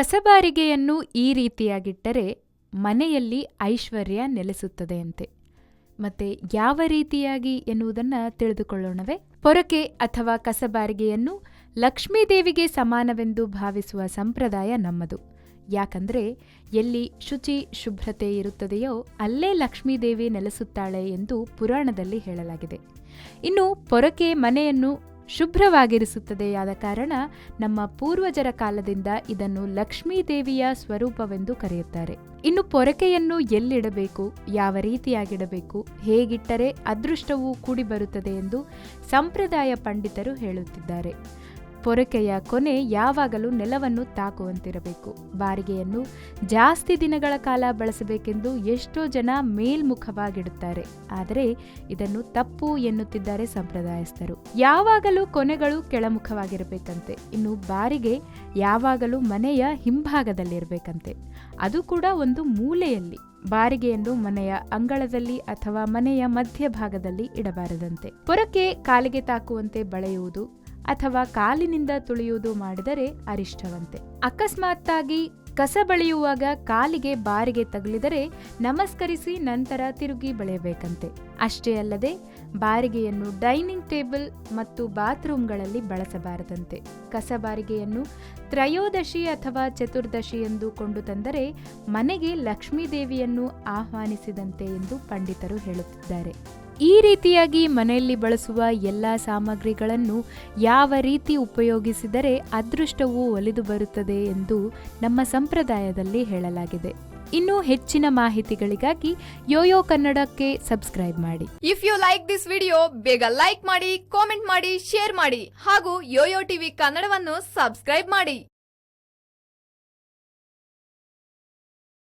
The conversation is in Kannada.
ಕಸಬಾರಿಗೆಯನ್ನು ಈ ರೀತಿಯಾಗಿಟ್ಟರೆ ಮನೆಯಲ್ಲಿ ಐಶ್ವರ್ಯ ನೆಲೆಸುತ್ತದೆಯಂತೆ. ಮತ್ತೆ ಯಾವ ರೀತಿಯಾಗಿ ಎನ್ನುವುದನ್ನು ತಿಳಿದುಕೊಳ್ಳೋಣವೇ? ಪೊರಕೆ ಅಥವಾ ಕಸಬಾರಿಗೆಯನ್ನು ಲಕ್ಷ್ಮೀದೇವಿಗೆ ಸಮಾನವೆಂದು ಭಾವಿಸುವ ಸಂಪ್ರದಾಯ ನಮ್ಮದು. ಯಾಕಂದರೆ ಎಲ್ಲಿ ಶುಚಿ, ಶುಭ್ರತೆ ಇರುತ್ತದೆಯೋ ಅಲ್ಲೇ ಲಕ್ಷ್ಮೀದೇವಿ ನೆಲೆಸುತ್ತಾಳೆ ಎಂದು ಪುರಾಣದಲ್ಲಿ ಹೇಳಲಾಗಿದೆ. ಇನ್ನು ಪೊರಕೆ ಮನೆಯನ್ನು ಶುಭ್ರವಾಗಿರಿಸುತ್ತದೆಯಾದ ಕಾರಣ ನಮ್ಮ ಪೂರ್ವಜರ ಕಾಲದಿಂದ ಇದನ್ನು ಲಕ್ಷ್ಮೀದೇವಿಯ ಸ್ವರೂಪವೆಂದು ಕರೆಯುತ್ತಾರೆ. ಇನ್ನು ಪೊರಕೆಯನ್ನು ಎಲ್ಲಿಡಬೇಕು, ಯಾವ ರೀತಿಯಾಗಿಡಬೇಕು, ಹೇಗಿಟ್ಟರೆ ಅದೃಷ್ಟವು ಕೂಡಿಬರುತ್ತದೆ ಎಂದು ಸಂಪ್ರದಾಯ ಪಂಡಿತರು ಹೇಳುತ್ತಿದ್ದಾರೆ. ಪೊರಕೆಯ ಕೊನೆ ಯಾವಾಗಲೂ ನೆಲವನ್ನು ತಾಕುವಂತಿರಬೇಕು. ಬಾರಿಗೆಯನ್ನು ಜಾಸ್ತಿ ದಿನಗಳ ಕಾಲ ಬಳಸಬೇಕೆಂದು ಎಷ್ಟೋ ಜನ ಮೇಲ್ಮುಖವಾಗಿಡುತ್ತಾರೆ. ಆದರೆ ಇದನ್ನು ತಪ್ಪು ಎನ್ನುತ್ತಿದ್ದಾರೆ ಸಂಪ್ರದಾಯಸ್ಥರು. ಯಾವಾಗಲೂ ಕೊನೆಗಳು ಕೆಳಮುಖವಾಗಿರಬೇಕಂತೆ. ಇನ್ನು ಬಾರಿಗೆ ಯಾವಾಗಲೂ ಮನೆಯ ಹಿಂಭಾಗದಲ್ಲಿರಬೇಕಂತೆ. ಅದು ಕೂಡ ಒಂದು ಮೂಲೆಯಲ್ಲಿ. ಬಾರಿಗೆಯನ್ನು ಮನೆಯ ಅಂಗಳದಲ್ಲಿ ಅಥವಾ ಮನೆಯ ಮಧ್ಯಭಾಗದಲ್ಲಿ ಇಡಬಾರದಂತೆ. ಪೊರಕೆ ಕಾಲಿಗೆ ತಾಕುವಂತೆ ಬಳೆಯುವುದು ಅಥವಾ ಕಾಲಿನಿಂದ ತುಳಿಯುವುದು ಮಾಡಿದರೆ ಅರಿಷ್ಟವಂತೆ. ಅಕಸ್ಮಾತ್ತಾಗಿ ಕಸ ಬಳಿಯುವಾಗ ಕಾಲಿಗೆ ಬಾರಿಗೆ ತಗುಲಿದರೆ ನಮಸ್ಕರಿಸಿ ನಂತರ ತಿರುಗಿ ಬಳೆಯಬೇಕಂತೆ. ಅಷ್ಟೇ ಅಲ್ಲದೆ ಬಾರಿಗೆಯನ್ನು ಡೈನಿಂಗ್ ಟೇಬಲ್ ಮತ್ತು ಬಾತ್ರೂಮ್ಗಳಲ್ಲಿ ಬಳಸಬಾರದಂತೆ. ಕಸ ಬಾರಿಗೆಯನ್ನು ತ್ರಯೋದಶಿ ಅಥವಾ ಚತುರ್ದಶಿ ಎಂದು ಕೊಂಡು ತಂದರೆ ಮನೆಗೆ ಲಕ್ಷ್ಮೀದೇವಿಯನ್ನು ಆಹ್ವಾನಿಸಿದಂತೆ ಎಂದು ಪಂಡಿತರು ಹೇಳುತ್ತಿದ್ದಾರೆ. ಈ ರೀತಿಯಾಗಿ ಮನೆಯಲ್ಲಿ ಬಳಸುವ ಎಲ್ಲ ಸಾಮಗ್ರಿಗಳನ್ನು ಯಾವ ರೀತಿ ಉಪಯೋಗಿಸಿದರೆ ಅದೃಷ್ಟವು ಒಲಿದು ಬರುತ್ತದೆ ಎಂದು ನಮ್ಮ ಸಂಪ್ರದಾಯದಲ್ಲಿ ಹೇಳಲಾಗಿದೆ. ಇನ್ನು ಹೆಚ್ಚಿನ ಮಾಹಿತಿಗಳಿಗಾಗಿ ಯೋಯೋ ಕನ್ನಡಕ್ಕೆ ಸಬ್ಸ್ಕ್ರೈಬ್ ಮಾಡಿ. If you like this video ಬೇಗ ಲೈಕ್ ಮಾಡಿ ಕಾಮೆಂಟ್ ಮಾಡಿ ಶೇರ್ ಮಾಡಿ ಹಾಗೂ ಯೋಯೋ ಟಿವಿ ಕನ್ನಡವನ್ನು ಸಬ್ಸ್ಕ್ರೈಬ್ ಮಾಡಿ.